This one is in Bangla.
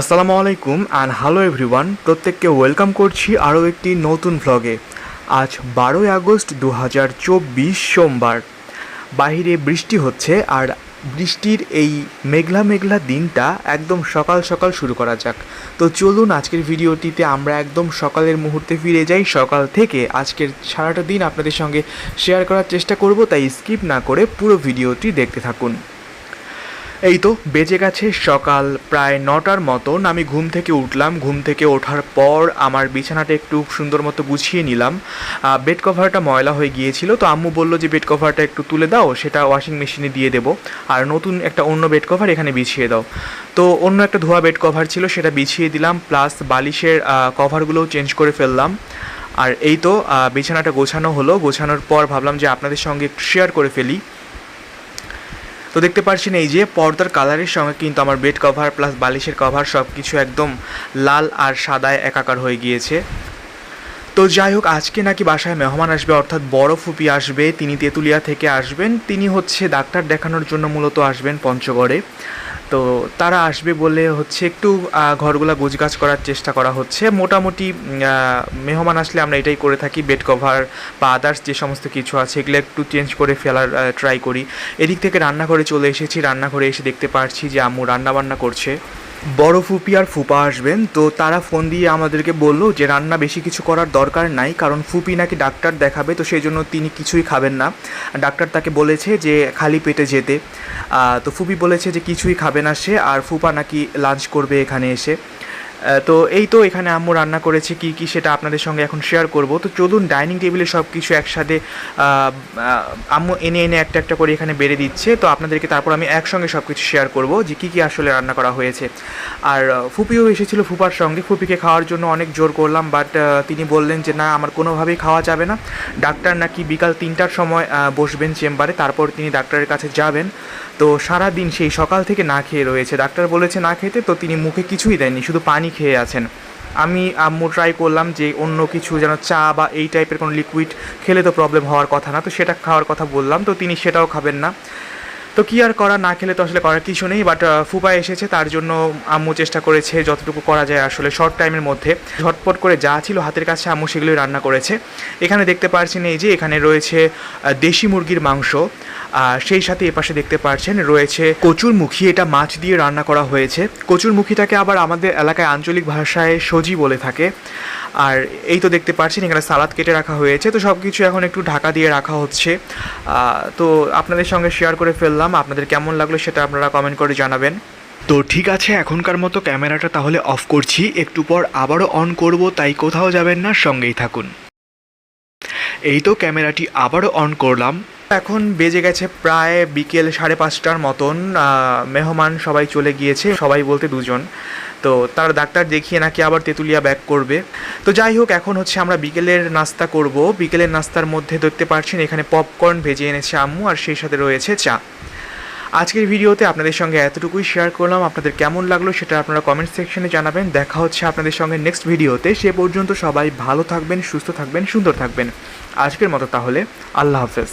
আসসালামু আলাইকুম অ্যান্ড হ্যালো এভরিওয়ান প্রত্যেককে ওয়েলকাম করছি আরও একটি নতুন ভ্লগে আজ বারোই আগস্ট দু হাজার চব্বিশ সোমবার। বাহিরে বৃষ্টি হচ্ছে আর বৃষ্টির এই মেঘলা মেঘলা দিনটা একদম সকাল সকাল শুরু করা যাক। তো চলুন আজকের ভিডিওটিতে আমরা একদম সকালের মুহূর্তে ফিরে যাই। সকাল থেকে আজকের সারাটা দিন আপনাদের সঙ্গে শেয়ার করার চেষ্টা করব, তাই স্কিপ না করে পুরো ভিডিওটি দেখতে থাকুন। এই তো, বেজে গেছে সকাল প্রায় নটার মতন। আমি ঘুম থেকে উঠলাম। ঘুম থেকে ওঠার পর আমার বিছানাটা একটু সুন্দর মতো গুছিয়ে নিলাম। বেড কভারটা ময়লা হয়ে গিয়েছিল, তো আম্মু বলল যে বেড কভারটা একটু তুলে দাও, সেটা ওয়াশিং মেশিনে দিয়ে দেবো। আর নতুন একটা অন্য বেড কভার এখানে বিছিয়ে দাও। তো অন্য একটা ধোয়া বেড কভার ছিল, সেটা বিছিয়ে দিলাম প্লাস বালিশের কভারগুলোও চেঞ্জ করে ফেললাম। আর এই তো বিছানাটা গোছানো হলো। গোছানোর পর ভাবলাম যে, আপনাদের সঙ্গে একটু শেয়ার করে ফেলি। তো দেখতে পাচ্ছেন এই যে পর্দার কালারের সঙ্গে কিন্তু আমার বেড কভার প্লাস বালিশের কভার সব কিছু একদম লাল আর সাদায় একাকার হয়ে গিয়েছে। তো যাই হোক, আজকে নাকি বাসায় মেহমান আসবে, অর্থাৎ বড় ফুপি আসবে, তিনি তেঁতুলিয়া থেকে আসবেন, তিনি হচ্ছে ডাক্তার দেখানোর জন্য মূলত আসবেন পঞ্চগড়ে। তো তারা আসবে বলে হচ্ছে একটু ঘরগুলা গোছগাছ করার চেষ্টা করা হচ্ছে। মোটামুটি মেহমান আসলে আমরা এটাই করে থাকি, বেড কভার বা আদার্স যে সমস্ত কিছু আছে, এগুলো একটু চেঞ্জ করে ফেলার ট্রাই করি। এদিক থেকে রান্নাঘরে চলে এসেছি, রান্নাঘরে এসে দেখতে পারছি যে আম্মু রান্নাবান্না করছে। বড় ফুপি আর ফুপা আসবেন, তো তারা ফোন দিয়ে আমাদেরকে বলল যে রান্না বেশি কিছু করার দরকার নাই, কারণ ফুপি নাকি ডাক্তার দেখাবে, তো সেই জন্য তিনি কিছুই খাবেন না। ডাক্তার তাকে বলেছে যে খালি পেটে যেতে। তো ফুপি বলেছে যে কিছুই খাবে না সে, আর ফুপা নাকি লাঞ্চ করবে এখানে এসে। তো এই তো এখানে আম্মু রান্না করেছে, কি কি সেটা আপনাদের সঙ্গে এখন শেয়ার করব। তো চলুন ডাইনিং টেবিলে সব কিছু একসাথে আম্মু এনে এনে একটা একটা করে এখানে বেড়ে দিচ্ছে। তো আপনাদেরকে তারপর আমি একসঙ্গে সব কিছু শেয়ার করব যে কী কী আসলে রান্না করা হয়েছে। আর ফুপিও এসেছিল ফুপার সঙ্গে। ফুপিকে খাওয়ার জন্য অনেক জোর করলাম বাট তিনি বললেন যে, না, আমার কোনোভাবেই খাওয়া যাবে না। ডাক্তার নাকি বিকাল তিনটার সময় বসবেন চেম্বারে, তারপর তিনি ডাক্তারের কাছে যাবেন। তো সারা দিন সেই সকাল থেকে না খেয়ে রয়েছে। ডাক্তার বলেছে না খেতে, তো তিনি মুখে কিছুই দেননি, শুধু পানি খেয়ে আছেন। আমি আম্মু ট্রাই করলাম যে অন্য কিছু যেন চা বা এই টাইপের কোনো লিকুইড খেলে তো প্রবলেম হওয়ার কথা না, তো সেটা খাওয়ার কথা বললাম, তো তিনি সেটাও খাবেন না। তো কি আর করা না খেলে তো আসলে করার কিছু নেই বাট ফুপা এসেছে, তার জন্য আম্মু চেষ্টা করেছে, যতটুকু করা যায় আসলে শর্ট টাইমের মধ্যে। ঝটপট করে যা ছিল হাতের কাছে আম্মু সেগুলোই রান্না করেছে। এখানে দেখতে পাচ্ছেন এই যে, এখানে রয়েছে দেশি মুরগির মাংস সেই সাথে এপাশে দেখতে পাচ্ছেন রয়েছে কচুর মুখী, এটা মাছ দিয়ে রান্না করা হয়েছে। কচুর মুখীটাকে আবার আমাদের এলাকায় আঞ্চলিক ভাষায় সজি বলে থাকে। আর এই তো দেখতে পাচ্ছেন এখানে সালাদ কেটে রাখা হয়েছে। তো সব কিছু এখন একটু ঢাকা দিয়ে রাখা হচ্ছে। তো আপনাদের সঙ্গে শেয়ার করে ফেললাম। আপনাদের কেমন লাগল সেটা আপনারা কমেন্ট করে জানাবেন। তো ঠিক আছে, এখনকার মতো ক্যামেরাটা তাহলে অফ করছি। একটু পর আবারও অন করব, তাই কোথাও যাবেন না, সঙ্গেই থাকুন। এই তো ক্যামেরাটি আবারও অন করলাম। এখন বেজে গেছে প্রায় বিকেল সাড়ে পাঁচটার মতন। মেহমান সবাই চলে গিয়েছে, সবাই বলতে দুজন। তো তার ডাক্তার দেখিয়ে নাকি আবার তেঁতুলিয়া ব্যাক করবে। তো যাই হোক, এখন হচ্ছে আমরা বিকেলের নাস্তা করব। বিকেলের নাস্তার মধ্যে দেখতে পাচ্ছেন এখানে পপকর্ন ভেজে এনেছে আম্মু আর সেই সাথে রয়েছে চা। আজকের ভিডিওতে আপনাদের সঙ্গে এতটুকুই শেয়ার করলাম। আপনাদের কেমন লাগল সেটা আপনারা কমেন্ট সেকশনে জানাবেন। দেখা হচ্ছে আপনাদের সঙ্গে নেক্সট ভিডিওতে। সে পর্যন্ত সবাই ভালো থাকবেন, সুস্থ থাকবেন, সুন্দর থাকবেন। আজকের মতো তাহলে, আল্লাহ হাফেজ।